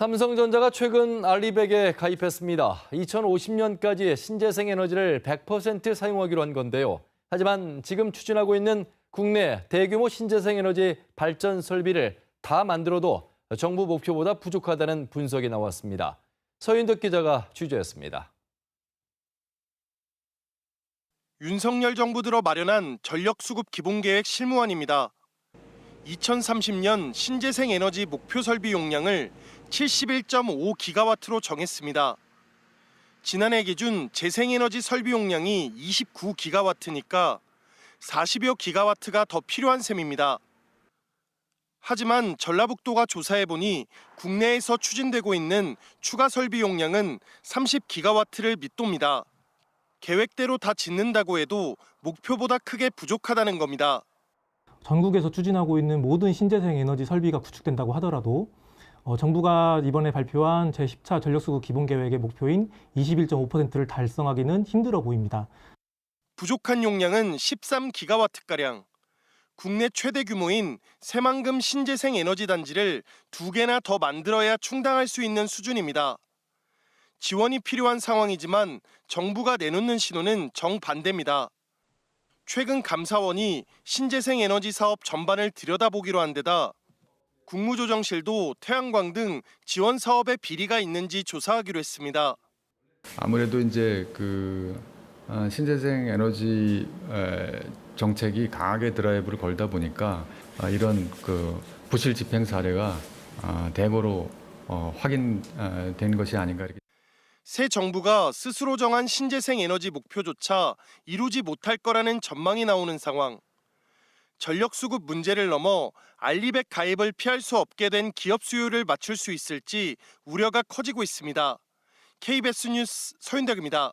삼성전자가 최근 알리백에 가입했습니다. 2050년까지 신재생 에너지를 100% 사용하기로 한 건데요. 하지만 지금 추진하고 있는 국내 대규모 신재생 에너지 발전 설비를 다 만들어도 정부 목표보다 부족하다는 분석이 나왔습니다. 서윤덕 기자가 취재했습니다. 윤석열 정부 들어 마련한 전력 수급 기본 계획 실무안입니다. 2030년 신재생 에너지 목표 설비 용량을 71.5기가와트로 정했습니다. 지난해 기준 재생에너지 설비 용량이 29기가와트니까 40여 기가와트가 더 필요한 셈입니다. 하지만 전라북도가 조사해 보니 국내에서 추진되고 있는 추가 설비 용량은 30기가와트를 밑돕니다. 계획대로 다 짓는다고 해도 목표보다 크게 부족하다는 겁니다. 전국에서 추진하고 있는 모든 신재생 에너지 설비가 구축된다고 하더라도 어, 정부가 이번에 발표한 제10차 전력수급 기본계획의 목표인 21.5%를 달성하기는 힘들어 보입니다. 부족한 용량은 13기가와트가량. 국내 최대 규모인 새만금 신재생 에너지 단지를 두 개나 더 만들어야 충당할 수 있는 수준입니다. 지원이 필요한 상황이지만 정부가 내놓는 신호는 정반대입니다. 최근 감사원이 신재생 에너지 사업 전반을 들여다보기로 한 데다 국무조정실도 태양광 등 지원 사업의 비리가 있는지 조사하기로 했습니다. 아무래도 이제 그 어, 신재생 에너지 에, 정책이 강하게 드라이브를 걸다 보니까 아, 이런 그 부실 집행 사례가 아, 대거로 어, 확인된 것이 아닌가 이렇게. 새 정부가 스스로 정한 신재생 에너지 목표조차 이루지 못할 거라는 전망이 나오는 상황. 전력 수급 문제를 넘어 알리백 가입을 피할 수 없게 된 기업 수요를 맞출 수 있을지 우려가 커지고 있습니다. KBS 뉴스 서윤덕입니다.